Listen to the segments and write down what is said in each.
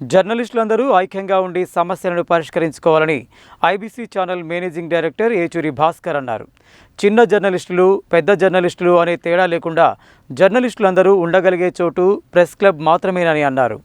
జర్నలిస్టులందరూ ఐక్యంగా ఉండి సమస్యలను పరిష్కరించుకోవాలని IBC channel managing director Yechuri Bhaskar అన్నారు. చిన్న జర్నలిస్టులు పెద్ద జర్నలిస్టులు అనే తేడా లేకుండా జర్నలిస్టులందరూ ఉండగలిగే చోటు ప్రెస్ క్లబ్ మాత్రమేనని అన్నారు.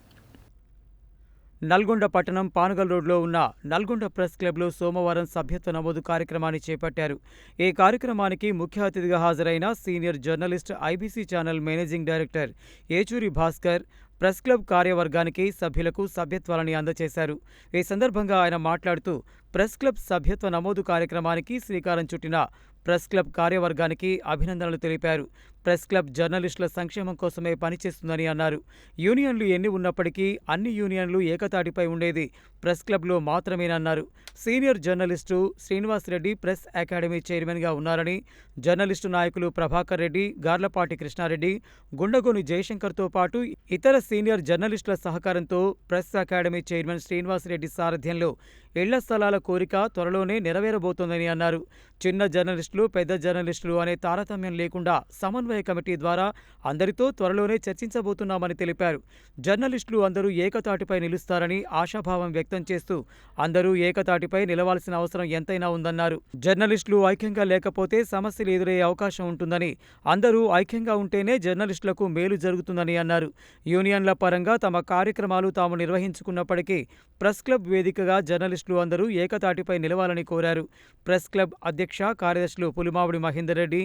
నల్గొండ పట్టణం పానగల్ రోడ్లో ఉన్న నల్గొండ ప్రెస్ క్లబ్లో సోమవారం సభ్యత్వ నమోదు కార్యక్రమాన్ని చేపట్టారు. ఈ కార్యక్రమానికి ముఖ్య అతిథిగా హాజరైన senior journalist IBC channel managing director Yechuri Bhaskar press club కార్యవర్గానికి సభ్యులకు సభ్యత్వాలని అందజేశారు ఈ సందర్భంగా ఆయన మాట్లాడుతూ ప్రెస్ క్లబ్ సభ్యత్వ నమోదు కార్యక్రమానికి శ్రీకారం చుట్టిన ప్రెస్ క్లబ్ కార్యవర్గానికి అభినందనలు తెలిపారు. ప్రెస్ క్లబ్ జర్నలిస్టుల సంక్షేమం కోసమే పనిచేస్తుందని అన్నారు. యూనియన్లు ఎన్ని ఉన్నప్పటికీ అన్ని యూనియన్లు ఏకతాటిపై ఉండేది ప్రెస్ క్లబ్లో మాత్రమేనన్నారు. Senior journalist Srinivas Reddy press academy చైర్మన్గా ఉన్నారని జర్నలిస్టు నాయకులు ప్రభాకర్ రెడ్డి గార్లపాటి కృష్ణారెడ్డి గుండగోని జయశంకర్తో పాటు ఇతర సీనియర్ జర్నలిస్టుల సహకారంతో press academy chairman Srinivas Reddy సారథ్యంలో ఇళ్ళ స్థలాల కోరిక త్వరలోనే నెరవేరబోతోందని అన్నారు. చిన్న జర్నలిస్టులు పెద్ద జర్నలిస్టులు అనే తారతమ్యం లేకుండా సమన్వయ కమిటీ ద్వారా అందరితో త్వరలోనే చర్చించబోతున్నామని తెలిపారు. జర్నలిస్టులు అందరూ ఏకతాటిపై నిలుస్తారని ఆశాభావం వ్యక్తం చేస్తూ అందరూ ఏకతాటిపై నిలవాల్సిన అవసరం ఎంతైనా ఉందన్నారు. జర్నలిస్టులు ఐక్యంగా లేకపోతే సమస్యలు ఎదురయ్యే అవకాశం ఉంటుందని అందరూ ఐక్యంగా ఉంటేనే జర్నలిస్టులకు మేలు జరుగుతుందని అన్నారు. యూనియన్ల పరంగా తమ కార్యక్రమాలు తాము నిర్వహించుకున్నప్పటికీ ప్రెస్ క్లబ్ వేదికగా జర్నలిస్టులు అందరూ ఏకతాటిపై నిలవాలని కోరారు. ప్రెస్ క్లబ్ అధ్యక్ష కార్యదర్శులు పులిమావిడి మహేందర్ రెడ్డి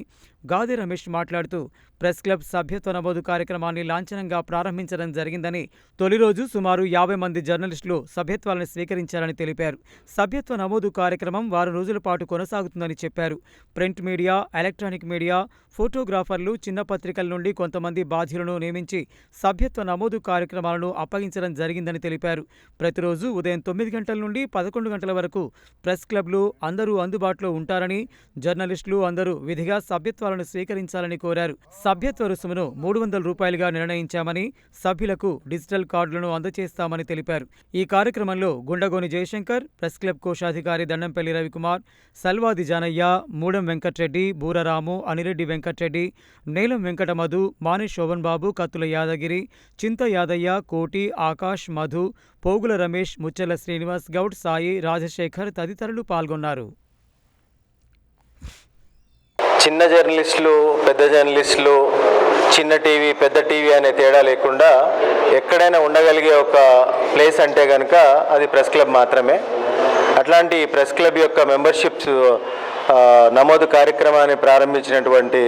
గాది రమేష్ మాట్లాడుతూ ప్రెస్ క్లబ్ సభ్యత్వ నమోదు కార్యక్రమాన్ని లాంఛనంగా ప్రారంభించడం జరిగిందని తొలి రోజు సుమారు యాభై మంది జర్నలిస్టులు సభ్యత్వాలను స్వీకరించారని తెలిపారు. సభ్యత్వ నమోదు కార్యక్రమం వారం రోజుల పాటు కొనసాగుతుందని చెప్పారు. ప్రింట్ మీడియా ఎలక్ట్రానిక్ మీడియా ఫోటోగ్రాఫర్లు చిన్న పత్రికల నుండి కొంతమంది బాధ్యులను నియమించి సభ్యత్వ నమోదు కార్యక్రమాలను అప్పగించడం జరిగిందని తెలిపారు. ప్రతిరోజు ఉదయం తొమ్మిది గంటల నుండి పదకొండు గంటల వరకు ప్రెస్ క్లబ్లు అందరూ అందుబాటులో ఉంటారని జర్నలిస్టులు అందరూ విధిగా సభ్యత్వాలను స్వీకరించాలని కోరారు. సభ్యత్వ రుసుమును మూడు వందల రూపాయలుగా నిర్ణయించామని సభ్యులకు డిజిటల్ కార్డులను అందజేస్తామని తెలిపారు. ఈ కార్యక్రమంలో గుండగోని జయశంకర్ ప్రెస్ క్లబ్ కోశాధికారి దండంపల్లి రవికుమార్ సల్వాది జానయ్య మూడం వెంకట్రెడ్డి బూరరాము అనిరెడ్డి వెంకట్రెడ్డి నీలం వెంకటమధు మానే శోభన్ బాబు కత్తుల యాదగిరి చింత యాదయ్య కోటి ఆకాష్ మధు పోగుల రమేష్ ముచ్చల శ్రీనివాస్ గౌడ్ సాయి రాజశేఖర్ తదితరులు పాల్గొన్నారు. చిన్న జర్నలిస్టులు పెద్ద జర్నలిస్టులు చిన్న టీవీ పెద్ద టీవీ అనే తేడా లేకుండా ఎక్కడైనా ఉండగలిగే ఒక ప్లేస్ అంటే కనుక అది ప్రెస్ క్లబ్ మాత్రమే. అట్లాంటి ప్రెస్ క్లబ్ యొక్క మెంబర్షిప్స్ నమోదు కార్యక్రమాన్ని ప్రారంభించినటువంటి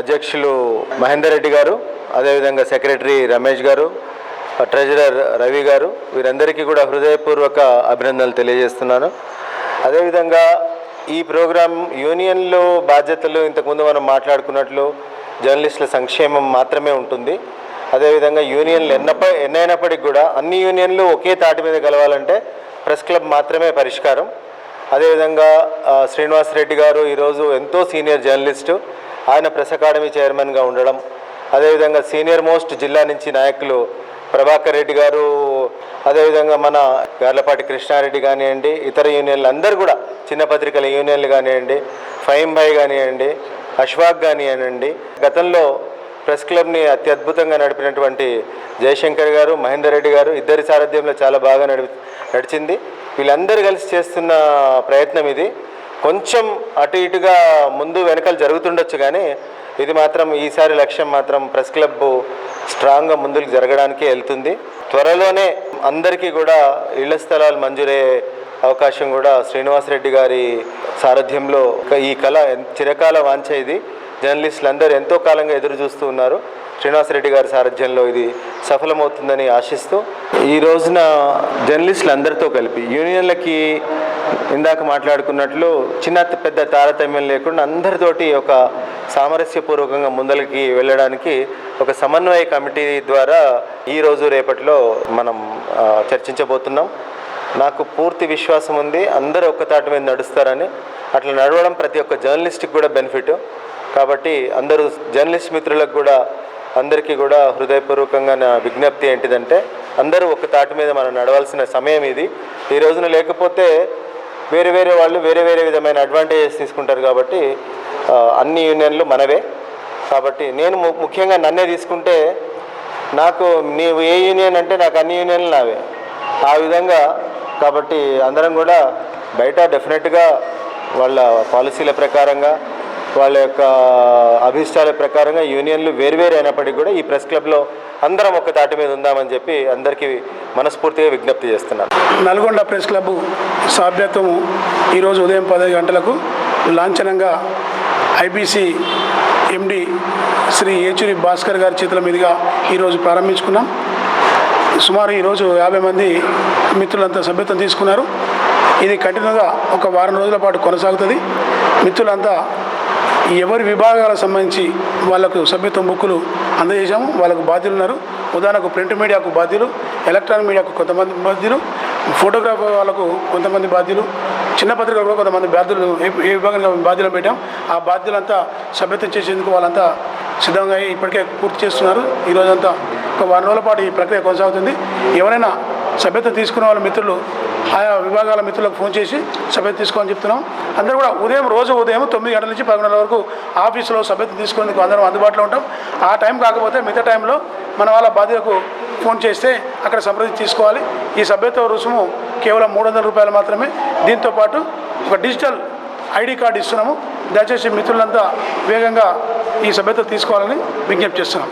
అధ్యక్షులు మహేందర్ రెడ్డి గారు అదేవిధంగా సెక్రటరీ రమేష్ గారు ట్రెజరర్ రవి గారు వీరందరికీ కూడా హృదయపూర్వక అభినందనలు తెలియజేస్తున్నాను. అదేవిధంగా ఈ ప్రోగ్రాం యూనియన్లో బాధ్యతలు ఇంతకుముందు మనం మాట్లాడుకున్నట్లు జర్నలిస్టుల సంక్షేమం మాత్రమే ఉంటుంది. అదేవిధంగా యూనియన్లు ఎన్నప్ప ఎన్నైనప్పటికీ కూడా అన్ని యూనియన్లు ఒకే తాటి మీద కలవాలంటే ప్రెస్ క్లబ్ మాత్రమే పరిష్కారం. అదేవిధంగా శ్రీనివాస్ రెడ్డి గారు ఈరోజు ఎంతో సీనియర్ జర్నలిస్టు. ఆయన ప్రెస్ అకాడమీ చైర్మన్గా ఉండడం. అదేవిధంగా సీనియర్ మోస్ట్ జిల్లా నుంచి నాయకులు ప్రభాకర్ రెడ్డి గారు అదేవిధంగా మన గార్లపాటి కృష్ణారెడ్డి కానివ్వండి ఇతర యూనియన్లు అందరూ కూడా చిన్న పత్రికల యూనియన్లు కానివ్వండి ఫైమ్ భాయ్ కానివ్వండి అష్వాక్ కానివ్వండి గతంలో ప్రెస్ క్లబ్ని అత్యద్భుతంగా నడిపినటువంటి జయశంకర్ గారు మహేందర్ రెడ్డి గారు ఇద్దరి సారథ్యంలో చాలా బాగా నడి నడిచింది. వీళ్ళందరూ కలిసి చేస్తున్న ప్రయత్నం ఇది. కొంచెం అటు ఇటుగా ముందు వెనకాల జరుగుతుండొచ్చు కానీ ఇది మాత్రం ఈసారి లక్ష్యం మాత్రం ప్రెస్ క్లబ్ స్ట్రాంగ్గా ముందుకు జరగడానికి వెళ్తుంది. త్వరలోనే అందరికీ కూడా ఇళ్ళ స్థలాలు మంజూరయ్యే అవకాశం కూడా శ్రీనివాసరెడ్డి గారి సారథ్యంలో ఒక ఈ కళ చిరకాల వాంఛ ఇది. జర్నలిస్టులు అందరూ ఎంతో కాలంగా ఎదురు చూస్తూ ఉన్నారు. శ్రీనివాసరెడ్డి గారి సారథ్యంలో ఇది సఫలమవుతుందని ఆశిస్తూ ఈ రోజున జర్నలిస్టులు అందరితో కలిపి యూనియన్లకి ఇందాక మాట్లాడుకున్నట్లు చిన్న పెద్ద తారతమ్యం లేకుండా అందరితోటి ఒక సామరస్యపూర్వకంగా ముందలకి వెళ్ళడానికి ఒక సమన్వయ కమిటీ ద్వారా ఈ రోజు రేపటిలో మనం చర్చించబోతున్నాం. నాకు పూర్తి విశ్వాసం ఉంది అందరూ ఒక్కతాటి మీద నడుస్తారని. అట్లా నడవడం ప్రతి ఒక్క జర్నలిస్ట్కి కూడా బెనిఫిట్. కాబట్టి అందరూ జర్నలిస్ట్ మిత్రులకు కూడా అందరికీ కూడా హృదయపూర్వకంగా నా విజ్ఞప్తి ఏంటిదంటే అందరూ ఒక తాటి మీద మనం నడవాల్సిన సమయం ఇది. ఈ రోజున లేకపోతే వేరే వేరే వాళ్ళు వేరే వేరే విధమైన అడ్వాంటేజెస్ తీసుకుంటారు కాబట్టి అన్ని యూనియన్లు మనవే. కాబట్టి నేను ము- ముఖ్యంగా నన్నే తీసుకుంటే నాకు నీవు ఏ యూనియన్ అంటే నాకు అన్ని యూనియన్లు నావే. ఆ విధంగా కాబట్టి అందరం కూడా బయట డెఫినెట్గా వాళ్ళ పాలసీల ప్రకారంగా వాళ్ళ యొక్క అభిష్టాల ప్రకారంగా యూనియన్లు వేరువేరు అయినప్పటికీ కూడా ఈ ప్రెస్ క్లబ్లో అందరం ఒక తాటి మీద ఉందామని చెప్పి అందరికీ మనస్ఫూర్తిగా విజ్ఞప్తి చేస్తున్నాను. నల్గొండ ప్రెస్ క్లబ్ సభ్యత్వము ఈరోజు ఉదయం పదహైదు గంటలకు లాంఛనంగా ఐబీసీ ఎండి శ్రీ ఏచూరి భాస్కర్ గారి చేతుల మీదుగా ఈరోజు ప్రారంభించుకున్నాం. సుమారు ఈరోజు యాభై మంది మిత్రులంతా సభ్యత్వం తీసుకున్నారు. ఇది కఠినంగా ఒక వారం రోజుల పాటు కొనసాగుతుంది. మిత్రులంతా ఎవరి విభాగాలకు సంబంధించి వాళ్ళకు సభ్యత్వం బుక్కులు అందజేశాము వాళ్ళకు బాధ్యులు ఉన్నారు. ఉదాహరణకు ప్రింట్ మీడియాకు బాధ్యులు ఎలక్ట్రానిక్ మీడియాకు కొంతమంది బాధ్యులు ఫోటోగ్రాఫర్ వాళ్ళకు కొంతమంది బాధ్యులు చిన్న పత్రికలు కూడా కొంతమంది బాధ్యులు ఏ- విభాగంగా బాధ్యులు పెట్టాం. ఆ బాధ్యులంతా సభ్యత్వం చేసేందుకు వాళ్ళంతా సిద్ధంగా అయ్యి ఇప్పటికే పూర్తి చేస్తున్నారు. ఈ ఒక వారం రోజుల పాటు ఈ ప్రక్రియ కొనసాగుతుంది. ఎవరైనా సభ్యత తీసుకున్న వాళ్ళ మిత్రులు ఆయా విభాగాల మిత్రులకు ఫోన్ చేసి సభ్యత తీసుకోమని చెప్తున్నాం. అందరూ కూడా ఉదయం రోజు ఉదయం తొమ్మిది గంటల నుంచి పదకొండు వరకు ఆఫీసులో సభ్యత తీసుకునేందుకు అందరం అందుబాటులో ఉంటాం. ఆ టైం కాకపోతే మిగతా టైంలో మన వాళ్ళ బాధ్యతకు ఫోన్ చేస్తే అక్కడ సంప్రదించి తీసుకోవాలి. ఈ సభ్యత్వ రుసుము కేవలం మూడు వందల రూపాయలు మాత్రమే. దీంతో పాటు ఒక డిజిటల్ ఐడి కార్డు ఇస్తున్నాము. దయచేసి మిత్రులంతా వేగంగా ఈ సభ్యత తీసుకోవాలని విజ్ఞప్తి చేస్తున్నాం.